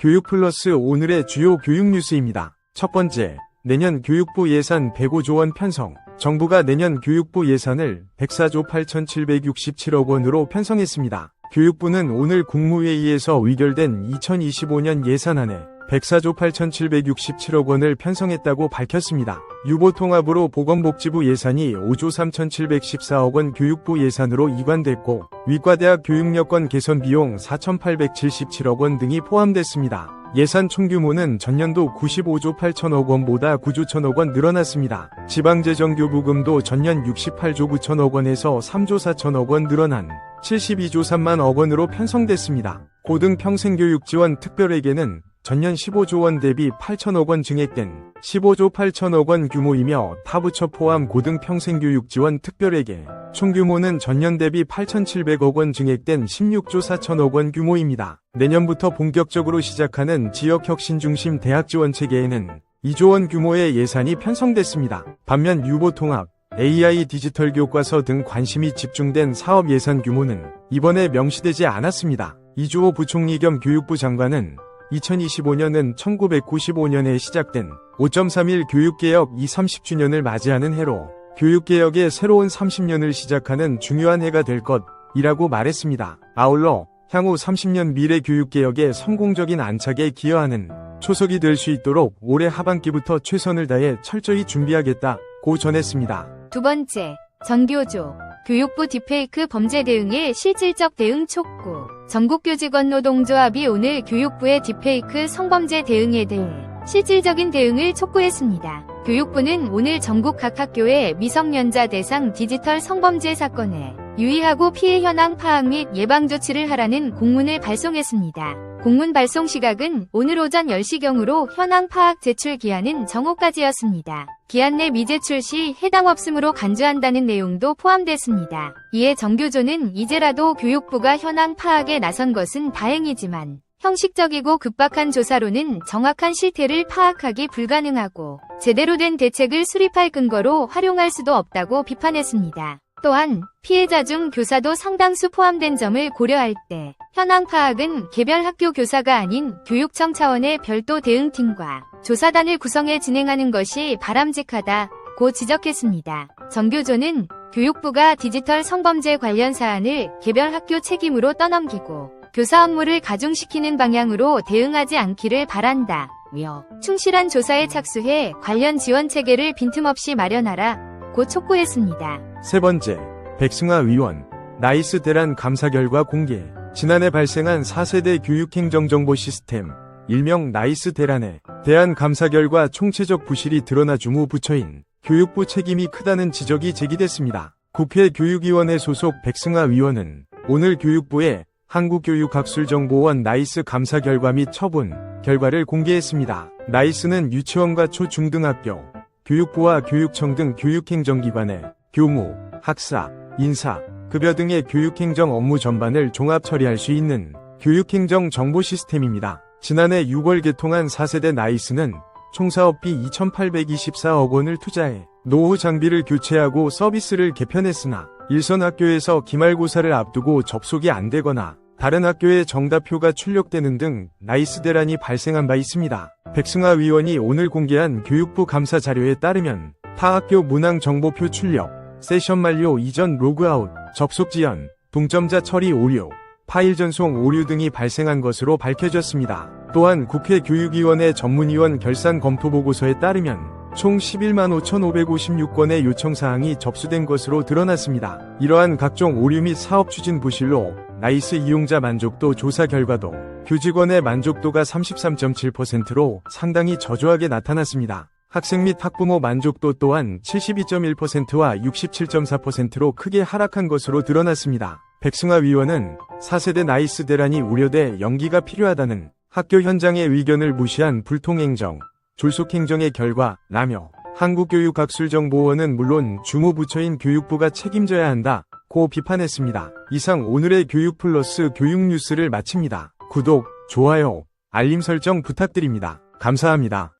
교육 플러스 오늘의 주요 교육 뉴스입니다. 첫 번째, 내년 교육부 예산 105조 원 편성. 정부가 내년 교육부 예산을 104조 8,767억 원으로 편성했습니다. 교육부는 오늘 국무회의에서 의결된 2025년 예산안에 104조 8,767억 원을 편성했다고 밝혔습니다. 유보 통합으로 보건복지부 예산이 5조 3,714억 원 교육부 예산으로 이관됐고 위과대학 교육여건 개선 비용 4,877억 원 등이 포함됐습니다. 예산 총규모는 전년도 95조 8천억 원보다 9조 1천억 원 늘어났습니다. 지방재정교부금도 전년 68조 9천억 원에서 3조 4천억 원 늘어난 72조 3만억 원으로 편성됐습니다. 고등평생교육 지원 특별회계는 전년 15조 원 대비 8천억 원 증액된 15조 8천억 원 규모이며 타 부처 포함 고등 평생교육 지원 특별회계 총 규모는 전년 대비 8,700억 원 증액된 16조 4천억 원 규모입니다. 내년부터 본격적으로 시작하는 지역혁신 중심 대학 지원 체계에는 2조 원 규모의 예산이 편성됐습니다. 반면 유보 통합, AI 디지털 교과서 등 관심이 집중된 사업 예산 규모는 이번에 명시되지 않았습니다. 이주호 부총리 겸 교육부 장관은 2025년은 1995년에 시작된 5.31 교육개혁 2 30주년을 맞이하는 해로 교육개혁의 새로운 30년을 시작하는 중요한 해가 될 것이라고 말했습니다. 아울러 향후 30년 미래 교육개혁의 성공적인 안착에 기여하는 초석이 될 수 있도록 올해 하반기부터 최선을 다해 철저히 준비하겠다고 전했습니다. 두 번째, 전교조. 교육부 딥페이크 범죄 대응의 실질적 대응 촉구. 전국교직원 노동조합이 오늘 교육부의 딥페이크 성범죄 대응에 대해 실질적인 대응을 촉구했습니다. 교육부는 오늘 전국 각 학교의 미성년자 대상 디지털 성범죄 사건에 유의하고 피해 현황 파악 및 예방 조치를 하라는 공문을 발송했습니다. 공문 발송 시각은 오늘 오전 10시경으로 현황 파악 제출 기한은 정오까지였습니다. 기한 내 미제 출 시 해당 없음으로 간주한다는 내용도 포함됐습니다. 이에 정교조는 이제라도 교육부가 현황 파악에 나선 것은 다행이지만 형식적이고 급박한 조사로는 정확한 실태를 파악하기 불가능하고 제대로 된 대책을 수립할 근거로 활용할 수도 없다고 비판했습니다. 또한 피해자 중 교사도 상당수 포함된 점을 고려할 때 현황 파악은 개별 학교 교사가 아닌 교육청 차원의 별도 대응팀과 조사단을 구성해 진행하는 것이 바람직하다고 지적했습니다. 정교조는 교육부가 디지털 성범죄 관련 사안을 개별 학교 책임으로 떠넘기고 교사 업무를 가중시키는 방향으로 대응하지 않기를 바란다. 며 충실한 조사에 착수해 관련 지원 체계를 빈틈없이 마련하라. 고 촉구했습니다. 세 번째, 백승화 위원, 나이스 대란 감사 결과 공개. 지난해 발생한 4세대 교육행정정보 시스템, 일명 나이스 대란에 대한 감사 결과 총체적 부실이 드러나 주무 부처인 교육부 책임이 크다는 지적이 제기됐습니다. 국회 교육위원회 소속 백승화 위원은 오늘 교육부에 한국교육학술정보원 나이스 감사 결과 및 처분 결과를 공개했습니다. 나이스는 유치원과 초중등학교, 교육부와 교육청 등 교육행정기관의 교무, 학사, 인사, 급여 등의 교육행정 업무 전반을 종합 처리할 수 있는 교육행정 정보 시스템입니다. 지난해 6월 개통한 4세대 나이스는 총 사업비 2,824억 원을 투자해 노후 장비를 교체하고 서비스를 개편했으나 일선 학교에서 기말고사를 앞두고 접속이 안 되거나 다른 학교에 정답표가 출력되는 등 나이스 대란이 발생한 바 있습니다. 백승하 위원이 오늘 공개한 교육부 감사 자료에 따르면 타 학교 문항 정보표 출력, 세션 만료 이전 로그아웃, 접속 지연, 동점자 처리 오류, 파일 전송 오류 등이 발생한 것으로 밝혀졌습니다. 또한 국회 교육위원회 전문위원 결산 검토 보고서에 따르면 총 11만 5,556건의 요청사항이 접수된 것으로 드러났습니다. 이러한 각종 오류 및 사업 추진 부실로 나이스 이용자 만족도 조사 결과도 교직원의 만족도가 33.7%로 상당히 저조하게 나타났습니다. 학생 및 학부모 만족도 또한 72.1%와 67.4%로 크게 하락한 것으로 드러났습니다. 백승하 위원은 4세대 나이스 대란이 우려돼 연기가 필요하다는 학교 현장의 의견을 무시한 불통행정, 졸속행정의 결과라며 한국교육학술정보원은 물론 주무부처인 교육부가 책임져야 한다 고 비판했습니다. 이상 오늘의 교육 플러스 교육 뉴스를 마칩니다. 구독, 좋아요, 알림 설정 부탁드립니다. 감사합니다.